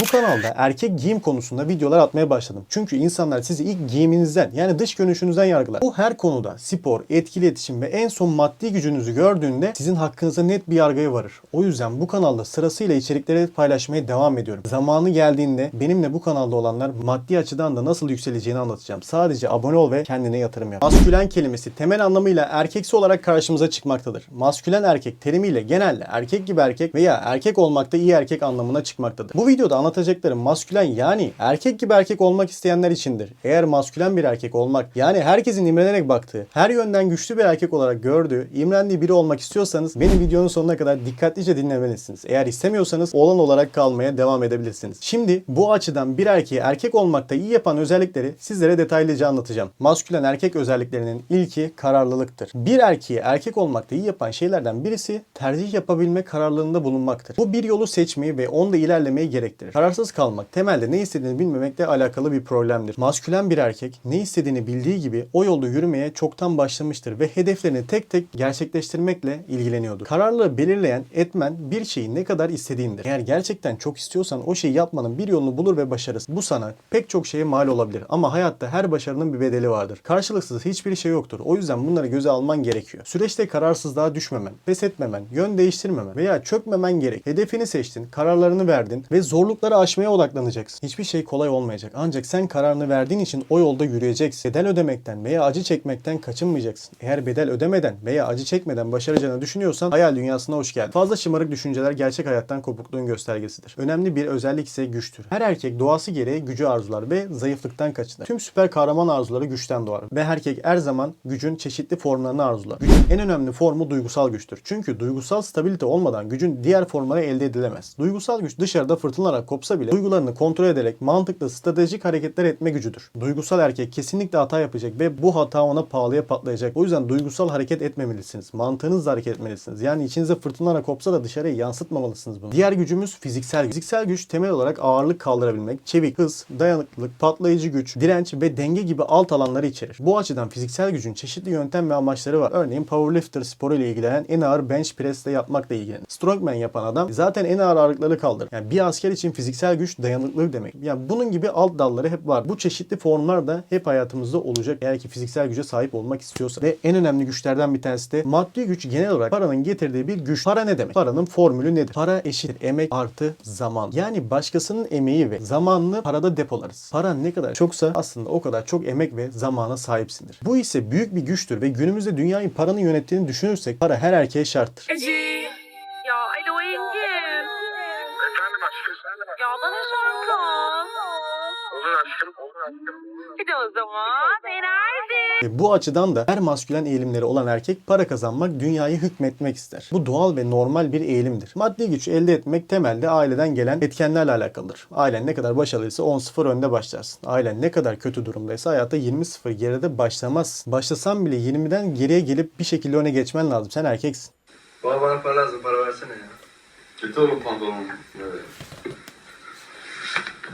Bu kanalda erkek giyim konusunda videolar atmaya başladım. Çünkü insanlar sizi ilk giyiminizden yani dış görünüşünüzden yargılar. Bu her konuda spor, etkili iletişim ve en son maddi gücünüzü gördüğünde sizin hakkınızda net bir yargıya varır. O yüzden bu kanalda sırasıyla içerikleri paylaşmaya devam ediyorum. Zamanı geldiğinde benimle bu kanalda olanlar maddi açıdan da nasıl yükseleceğini anlatacağım. Sadece abone ol ve kendine yatırım yap. Maskülen kelimesi temel anlamıyla erkeksi olarak karşımıza çıkmaktadır. Maskülen erkek terimiyle genelde erkek gibi erkek veya erkek olmakta iyi erkek anlamına çıkmaktadır. Bu videoda anlatacaklarım maskülen yani erkek gibi erkek olmak isteyenler içindir. Eğer maskülen bir erkek olmak yani herkesin imrenerek baktığı, her yönden güçlü bir erkek olarak gördüğü, imrendiği biri olmak istiyorsanız beni videonun sonuna kadar dikkatlice dinlemelisiniz. Eğer istemiyorsanız olan olarak kalmaya devam edebilirsiniz. Şimdi bu açıdan bir erkeği erkek olmakta iyi yapan özellikleri sizlere detaylıca anlatacağım. Maskülen erkek özelliklerinin ilki kararlılıktır. Bir erkeği erkek olmakta iyi yapan şeylerden birisi tercih yapabilme kararlılığında bulunmaktır. Bu bir yolu seçmeyi ve onda ilerlemeyi gerektirir. Kararsız kalmak temelde ne istediğini bilmemekle alakalı bir problemdir. Maskülen bir erkek ne istediğini bildiği gibi o yolda yürümeye çoktan başlamıştır ve hedeflerini tek tek gerçekleştirmekle ilgileniyordur. Kararlılığı belirleyen etmen bir şeyi ne kadar istediğindir. Eğer gerçekten çok istiyorsan o şeyi yapmanın bir yolunu bulur ve başarırsın. Bu sana pek çok şeye mal olabilir ama hayatta her başarının bir bedeli vardır. Karşılıksız hiçbir şey yoktur. O yüzden bunları göze alman gerekiyor. Süreçte kararsızlığa düşmemen, pes etmemen, yön değiştirmemen veya çökmemen gerek. Hedefini seçtin, kararlarını verdin ve zorlukları aşmaya odaklanacaksın. Hiçbir şey kolay olmayacak. Ancak sen kararını verdiğin için o yolda yürüyeceksin. Bedel ödemekten veya acı çekmekten kaçınmayacaksın. Eğer bedel ödemeden veya acı çekmeden başaracağını düşünüyorsan hayal dünyasına hoş geldin. Fazla şımarık düşünceler gerçek hayattan kopukluğun göstergesidir. Önemli bir özellik ise güçtür. Her erkek doğası gereği gücü arzular ve zayıflıktan kaçınır. Tüm süper kahraman arzuları güçten doğar. Ve erkek her zaman gücün çeşitli formlarını arzular. Gücün en önemli formu duygusal güçtür. Çünkü duygusal stabilite olmadan gücün diğer formları elde edilemez. Duygusal güç dışarıda fırtınalar kopsa bile duygularını kontrol ederek mantıklı stratejik hareketler etme gücüdür. Duygusal erkek kesinlikle hata yapacak ve bu hata ona pahalıya patlayacak. O yüzden duygusal hareket etmemelisiniz. Mantığınızla hareket etmelisiniz. Yani içinize fırtınalar kopsa da dışarıya yansıtmamalısınız bunu. Diğer gücümüz fiziksel güç. Fiziksel güç temel olarak ağırlık kaldırabilmek, çevik, hız, dayanıklılık, patlayıcı güç, direnç ve denge gibi alt alanları içerir. Bu açıdan fiziksel gücün çeşitli yöntem ve amaçları var. Örneğin powerlifter sporu ile ilgilenen en ağır bench press ile yapmakla ilgilenir. Strongman yapan adam zaten en ağır ağırlıkları kaldırır. Yani bir asker için fiziksel güç dayanıklılık demek. Yani bunun gibi alt dalları hep var. Bu çeşitli formlar da hep hayatımızda olacak eğer ki fiziksel güce sahip olmak istiyorsa. Ve en önemli güçlerden bir tanesi de maddi güç genel olarak paranın getirdiği bir güç. Para ne demek? Paranın formülü nedir? Para eşittir emek artı zaman. Yani başkasının emeği ve zamanını parada depolarız. Paran ne kadar çoksa aslında o kadar çok emek ve zamana sahipsindir. Bu ise büyük bir güçtür ve günümüzde dünyayı paranın yönettiğini düşünürsek para her erkeğe şarttır. Eci. Hadi o zaman enerji. Bu açıdan da her maskülen eğilimleri olan erkek para kazanmak, dünyayı hükmetmek ister. Bu doğal ve normal bir eğilimdir. Maddi güç elde etmek temelde aileden gelen etkenlerle alakalıdır. Ailen ne kadar başarılıysa 10-0 önde başlarsın. Ailen ne kadar kötü durumdaysa hayata 20-0 geride başlamazsın. Başlasan bile 20'den geriye gelip bir şekilde öne geçmen lazım. Sen erkeksin. Bana bana para lazım. Para versene ya. Kötü oğlum pantolonum. Evet.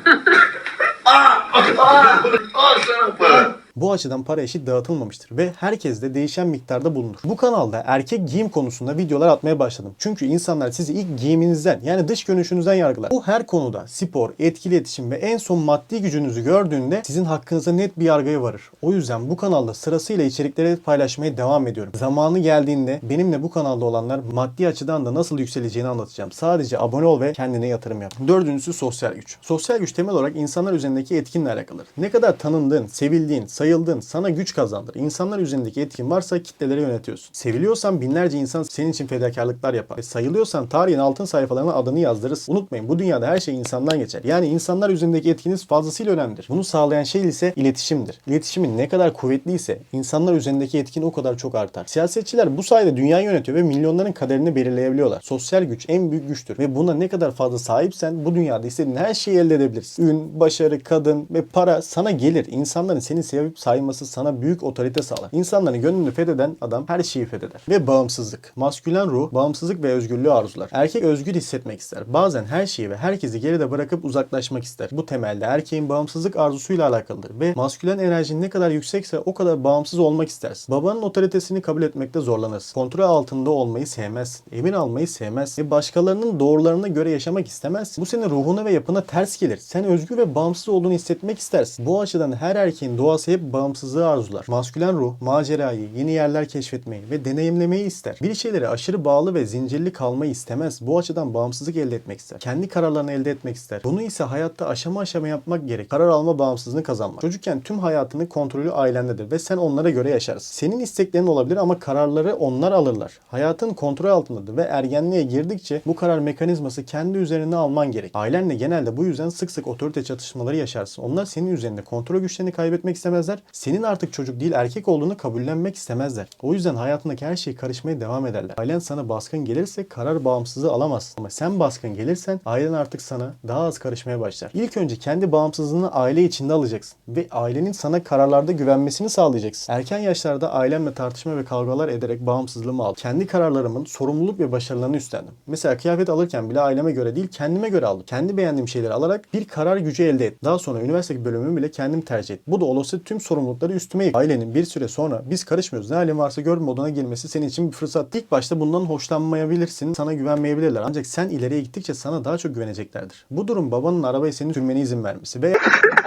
Aa sana para. Bu açıdan para eşit dağıtılmamıştır ve herkes de değişen miktarda bulunur. Bu kanalda erkek giyim konusunda videolar atmaya başladım. Çünkü insanlar sizi ilk giyiminizden yani dış görünüşünüzden yargılar. Bu her konuda spor, etkili iletişim ve en son maddi gücünüzü gördüğünde sizin hakkınızda net bir yargıya varır. O yüzden bu kanalda sırasıyla içerikleri paylaşmaya devam ediyorum. Zamanı geldiğinde benimle bu kanalda olanlar maddi açıdan da nasıl yükseleceğini anlatacağım. Sadece abone ol ve kendine yatırım yap. Dördüncüsü sosyal güç. Sosyal güç temel olarak insanlar üzerindeki etkinle alakalıdır. Ne kadar tanındığın, sevildiğin, sayıldığın sana güç kazandır. İnsanlar üzerindeki etkin varsa kitleleri yönetiyorsun. Seviliyorsan binlerce insan senin için fedakarlıklar yapar. Ve sayılıyorsan tarihin altın sayfalarına adını yazdırırsın. Unutmayın bu dünyada her şey insandan geçer. Yani insanlar üzerindeki etkiniz fazlasıyla önemlidir. Bunu sağlayan şey ise iletişimdir. İletişimin ne kadar kuvvetliyse insanlar üzerindeki etkin o kadar çok artar. Siyasetçiler bu sayede dünyayı yönetiyor ve milyonların kaderini belirleyebiliyorlar. Sosyal güç en büyük güçtür ve buna ne kadar fazla sahipsen bu dünyada istediğin her şeyi elde edebilirsin. Ün, başarı, kadın ve para sana gelir. İnsanların seni sevip sevip sayması sana büyük otorite sağlar. İnsanların gönlünü fetheden adam her şeyi fetheder. Ve bağımsızlık. Maskülen ruh bağımsızlık ve özgürlüğü arzular. Erkek özgür hissetmek ister. Bazen her şeyi ve herkesi geride bırakıp uzaklaşmak ister. Bu temelde erkeğin bağımsızlık arzusuyla alakalıdır ve maskülen enerjin ne kadar yüksekse o kadar bağımsız olmak istersin. Babanın otoritesini kabul etmekte zorlanırsın. Kontrol altında olmayı sevmezsin. Emir almayı sevmezsin. Ve başkalarının doğrularına göre yaşamak istemezsin. Bu senin ruhuna ve yapına ters gelir. Sen özgür ve bağımsız olduğunu hissetmek istersin. Bu açıdan her erkeğin doğası hep bağımsızlığı arzular. Maskülen ruh macerayı, yeni yerler keşfetmeyi ve deneyimlemeyi ister. Bir şeylere aşırı bağlı ve zincirli kalmayı istemez. Bu açıdan bağımsızlık elde etmek ister. Kendi kararlarını elde etmek ister. Bunu ise hayatta aşama aşama yapmak gerek. Karar alma bağımsızlığını kazanmak. Çocukken tüm hayatının kontrolü ailendedir ve sen onlara göre yaşarsın. Senin isteklerin olabilir ama kararları onlar alırlar. Hayatın kontrol altındadır ve ergenliğe girdikçe bu karar mekanizması kendi üzerine alman gerek. Ailenle genelde bu yüzden sık sık otorite çatışmaları yaşarsın. Onlar senin üzerinde kontrol güçlerini kaybetmek istemezler. Senin artık çocuk değil erkek olduğunu kabullenmek istemezler. O yüzden hayatındaki her şey karışmaya devam ederler. Ailen sana baskın gelirse karar bağımsızlığı alamazsın. Ama sen baskın gelirsen ailen artık sana daha az karışmaya başlar. İlk önce kendi bağımsızlığını aile içinde alacaksın ve ailenin sana kararlarda güvenmesini sağlayacaksın. Erken yaşlarda ailemle tartışma ve kavgalar ederek bağımsızlığımı aldım. Kendi kararlarımın sorumluluk ve başarılarını üstlendim. Mesela kıyafet alırken bile aileme göre değil kendime göre aldım. Kendi beğendiğim şeyleri alarak bir karar gücü elde ettim. Daha sonra üniversite bölümümü bile kendim tercih ettim. Bu da olası tüm sorumlulukları üstüme yıktı. Ailenin bir süre sonra biz karışmıyoruz ne halin varsa gör moduna girmesi senin için bir fırsat. İlk başta bundan hoşlanmayabilirsin, sana güvenmeyebilirler. Ancak sen ileriye gittikçe sana daha çok güveneceklerdir. Bu durum babanın arabayı senin sürmene izin vermesi ve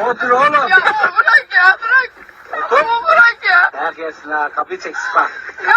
Otur oğlum. Ya bırak ya bırak. Baba bırak ya. Herkesin ha kapıyı çek bak. Ya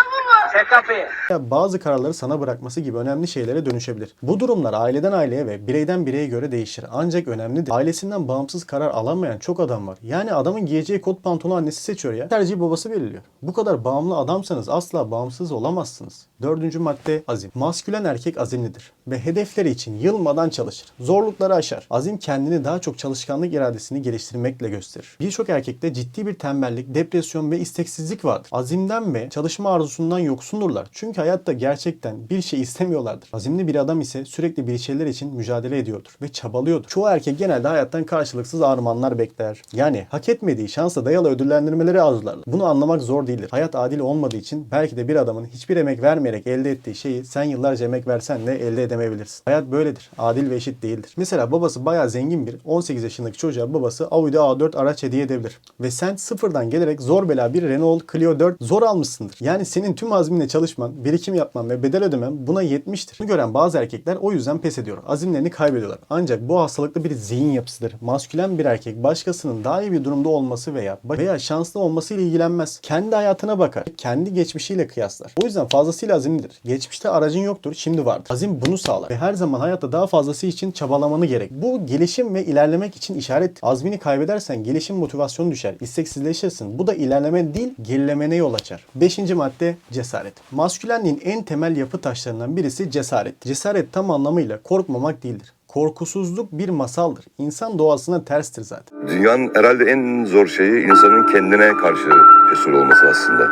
Ya bazı kararları sana bırakması gibi önemli şeylere dönüşebilir. Bu durumlar aileden aileye ve bireyden bireye göre değişir. Ancak önemlidir. Ailesinden bağımsız karar alamayan çok adam var. Yani adamın giyeceği kot pantolonu annesi seçiyor ya. Tercihi babası belirliyor. Bu kadar bağımlı adamsanız asla bağımsız olamazsınız. Dördüncü madde azim. Maskülen erkek azimlidir ve hedefleri için yılmadan çalışır. Zorlukları aşar. Azim kendini daha çok çalışkanlık iradesini geliştirmekle gösterir. Birçok erkekte ciddi bir tembellik, depresyon ve isteksizlik vardır. Azimden ve çalışma arzusundan yoksundurlar. Çünkü hayatta gerçekten bir şey istemiyorlardır. Azimli bir adam ise sürekli bir şeyler için mücadele ediyordur ve çabalıyordur. Çoğu erkek genelde hayattan karşılıksız armağanlar bekler. Yani hak etmediği şansla dayalı ödüllendirmeleri arzularlar. Bunu anlamak zor değildir. Hayat adil olmadığı için belki de bir adamın hiçbir emek vermeyerek elde ettiği şeyi sen yıllarca emek versen de elde edemeyebilirsin. Hayat böyledir. Adil ve eşit değildir. Mesela babası bayağı zengin bir 18 yaşındaki çocuğa babası Audi A4 araç hediye edebilir. Ve sen sıfırdan gelerek zor bela bir Renault Clio 4 zor almışsındır. Yani senin tüm azminle çalışman, birikim yapman ve bedel ödemen buna yetmiştir. Bunu gören bazı erkekler o yüzden pes ediyor. Azimlerini kaybediyorlar. Ancak bu hastalıklı bir zihin yapısıdır. Maskülen bir erkek başkasının daha iyi bir durumda olması veya veya şanslı olması ile ilgilenmez. Kendi hayatına bakar. Kendi geçmişiyle kıyaslar. O yüzden fazlasıyla azimlidir. Geçmişte aracın yoktur, şimdi vardır. Azim bunu sağlar ve her zaman hayatta daha fazlası için çabalamanı gerek. Bu gelişim ve ilerlemek için işaret. Azmini kaybedersen gelişim motivasyonu düşer. İsteksizleşirsin. Bu da ilerleme değil, gerilemene yol açar. Beşinci madde cesaret. Maskülenliğin en temel yapı taşlarından birisi cesaret. Cesaret tam anlamıyla korkmamak değildir. Korkusuzluk bir masaldır. İnsan doğasına terstir zaten. Dünyanın herhalde en zor şeyi insanın kendine karşı cesur olması aslında.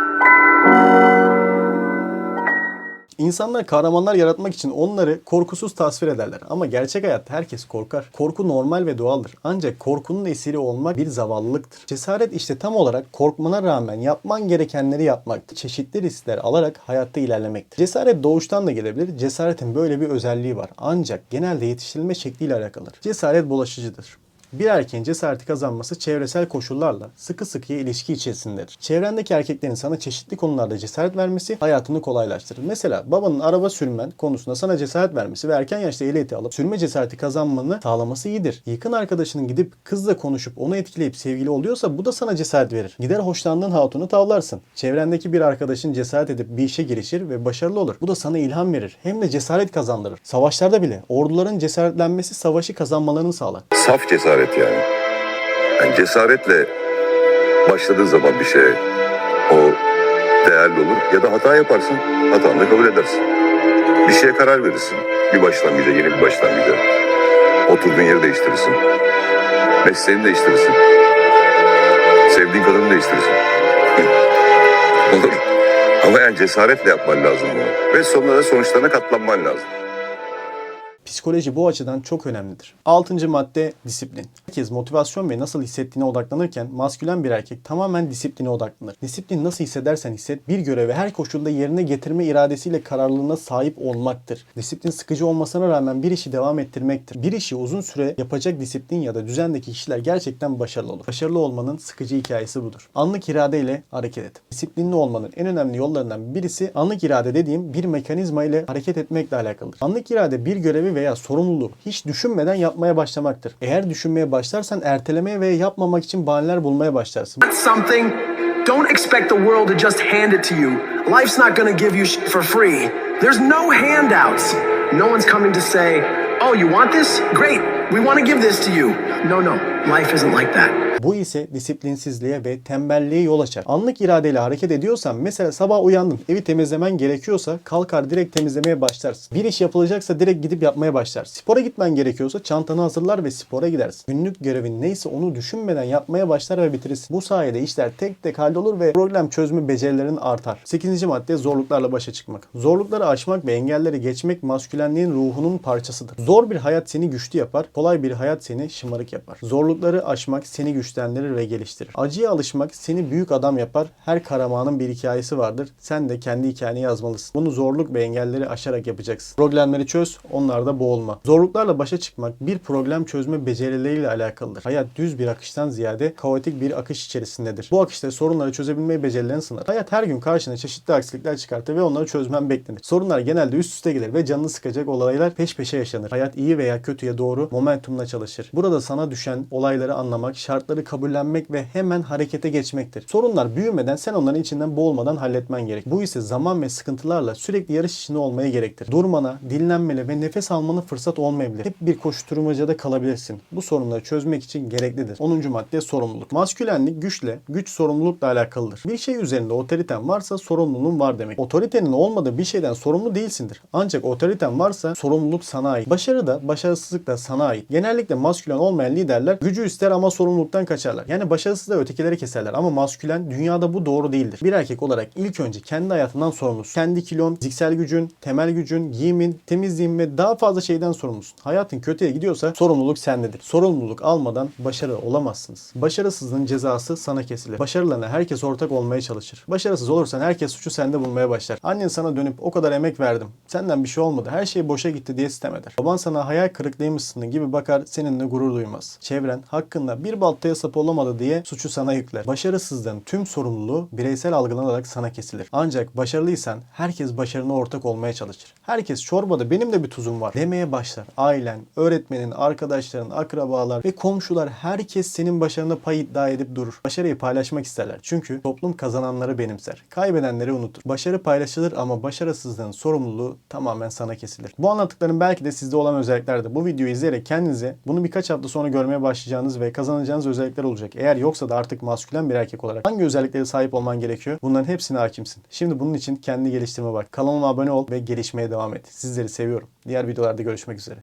İnsanlar kahramanlar yaratmak için onları korkusuz tasvir ederler. Ama gerçek hayatta herkes korkar. Korku normal ve doğaldır. Ancak korkunun esiri olmak bir zavallılıktır. Cesaret işte tam olarak korkmana rağmen yapman gerekenleri yapmaktır. Çeşitli riskler alarak hayatta ilerlemektir. Cesaret doğuştan da gelebilir. Cesaretin böyle bir özelliği var. Ancak genelde yetiştirilme şekliyle alakalıdır. Cesaret bulaşıcıdır. Bir erkeğin cesareti kazanması çevresel koşullarla sıkı sıkıya ilişki içerisindedir. Çevrendeki erkeklerin sana çeşitli konularda cesaret vermesi hayatını kolaylaştırır. Mesela babanın araba sürmen konusunda sana cesaret vermesi ve erken yaşta ehliyeti alıp sürme cesareti kazanmanı sağlaması iyidir. Yakın arkadaşının gidip kızla konuşup onu etkileyip sevgili oluyorsa bu da sana cesaret verir. Gider hoşlandığın hatunu tavlarsın. Çevrendeki bir arkadaşın cesaret edip bir işe girişir ve başarılı olur. Bu da sana ilham verir. Hem de cesaret kazandırır. Savaşlarda bile orduların cesaretlenmesi savaşı kazanmalarını sağlar. Saf cesaret yani. yani cesaretle başladığı zaman bir şeye o değerli olur. Ya da hata yaparsın, hatanı da kabul edersin. Bir şeye karar verirsin. Bir başlangıca, yeni bir başlangıca. Oturduğun yeri değiştirirsin. Mesleğini değiştirirsin. Sevdiğin kadını değiştirirsin. olur. Ama yani cesaretle yapman lazım bunu. Ve sonunda da sonuçlarına katlanman lazım. Psikoloji bu açıdan çok önemlidir. Altıncı madde disiplin. Herkes motivasyon ve nasıl hissettiğine odaklanırken maskülen bir erkek tamamen disipline odaklanır. Disiplin nasıl hissedersen hisset bir görevi her koşulda yerine getirme iradesiyle kararlılığına sahip olmaktır. Disiplin sıkıcı olmasına rağmen bir işi devam ettirmektir. Bir işi uzun süre yapacak disiplin ya da düzendeki kişiler gerçekten başarılı olur. Başarılı olmanın sıkıcı hikayesi budur. Anlık iradeyle hareket et. Disiplinli olmanın en önemli yollarından birisi anlık irade dediğim bir mekanizma ile hareket etmekle alakalıdır. Anlık irade bir görevi veya sorumluluğu hiç düşünmeden yapmaya başlamaktır. Eğer düşünmeye başlarsan ertelemeye veya yapmamak için bahaneler bulmaya başlarsın. something, don't expect the world to just hand it to you. Life's not gonna give you for free. There's no handouts. No one's coming to say, oh, you want this? Great, we want to give this to you. No, no, life isn't like that. Bu ise disiplinsizliğe ve tembelliğe yol açar. Anlık iradeyle hareket ediyorsan mesela sabah uyandın evi temizlemen gerekiyorsa kalkar direkt temizlemeye başlarsın. Bir iş yapılacaksa direkt gidip yapmaya başlarsın. Spora gitmen gerekiyorsa çantanı hazırlar ve spora gidersin. Günlük görevin neyse onu düşünmeden yapmaya başlar ve bitirirsin. Bu sayede işler tek tek hallolur ve problem çözme becerilerin artar. 8. madde zorluklarla başa çıkmak. Zorlukları aşmak ve engelleri geçmek maskülenliğin ruhunun parçasıdır. Zor bir hayat seni güçlü yapar, kolay bir hayat seni şımarık yapar. Zorlukları aşmak seni güçlendirir ve geliştirir. Acıya alışmak seni büyük adam yapar. Her kahramanın bir hikayesi vardır. Sen de kendi hikayeni yazmalısın. Bunu zorluk ve engelleri aşarak yapacaksın. Problemleri çöz, onlarda boğulma. Zorluklarla başa çıkmak bir problem çözme becerileriyle alakalıdır. Hayat düz bir akıştan ziyade kaotik bir akış içerisindedir. Bu akışta sorunları çözebilme becerilerini sınar. Hayat her gün karşına çeşitli aksilikler çıkartır ve onları çözmen beklenir. Sorunlar genelde üst üste gelir ve canını sıkacak olaylar peş peşe yaşanır. Hayat iyi veya kötüye doğru momentumla çalışır. Burada sana düşen olayları anlamak, şartları kabullenmek ve hemen harekete geçmektir. Sorunlar büyümeden sen onların içinden boğulmadan halletmen gerek. Bu ise zaman ve sıkıntılarla sürekli yarış içinde olmayı gerektirir. Durmana, dinlenmene ve nefes almanı fırsat olmayabilir. Hep bir koşturmacada kalabilirsin. Bu sorunları çözmek için gereklidir. 10. madde sorumluluk. Maskülenlik güçle, güç sorumlulukla alakalıdır. Bir şey üzerinde otoriten varsa sorumluluğun var demek. Otoritenin olmadığı bir şeyden sorumlu değilsindir. Ancak otoriten varsa sorumluluk sana ait. Başarı da, başarısızlık da sana ait. Genellikle maskülen olmayan liderler gücü ister ama sorumluluktan kaçarlar. Yani başarısız da ötekileri keserler ama maskülen dünyada bu doğru değildir. Bir erkek olarak ilk önce kendi hayatından sorumlusun. Kendi kilon, fiziksel gücün, temel gücün, giyimin, temizliğin ve daha fazla şeyden sorumlusun. Hayatın kötüye gidiyorsa sorumluluk sendedir. Sorumluluk almadan başarılı olamazsınız. Başarısızlığın cezası sana kesilir. Başarılarına herkes ortak olmaya çalışır. Başarısız olursan herkes suçu sende bulmaya başlar. Annen sana dönüp o kadar emek verdim. Senden bir şey olmadı. Her şey boşa gitti diye sitem eder. Baban sana hayal kırıklığıymışsın gibi bakar seninle gurur duymaz. Çevren hakkında bir baltaya sap olamadı diye suçu sana yükler. Başarısızlığın tüm sorumluluğu bireysel algılanarak sana kesilir. Ancak başarılıysan herkes başarına ortak olmaya çalışır. Herkes çorbada benim de bir tuzum var demeye başlar. Ailen, öğretmenin, arkadaşların, akrabalar ve komşular herkes senin başarına pay iddia edip durur. Başarıyı paylaşmak isterler. Çünkü toplum kazananları benimser. Kaybedenleri unutur. Başarı paylaşılır ama başarısızlığın sorumluluğu tamamen sana kesilir. Bu anlattıklarım belki de sizde olan özelliklerdir. Bu videoyu izleyerek kendinize bunu birkaç hafta sonra görmeye başlayacağınız ve kazanacağınız özellikler olacak. Eğer yoksa da artık maskülen bir erkek olarak hangi özelliklere sahip olman gerekiyor? Bunların hepsine hakimsin. Şimdi bunun için kendi geliştirme bak. Kanalıma abone ol ve gelişmeye devam et. Sizleri seviyorum. Diğer videolarda görüşmek üzere.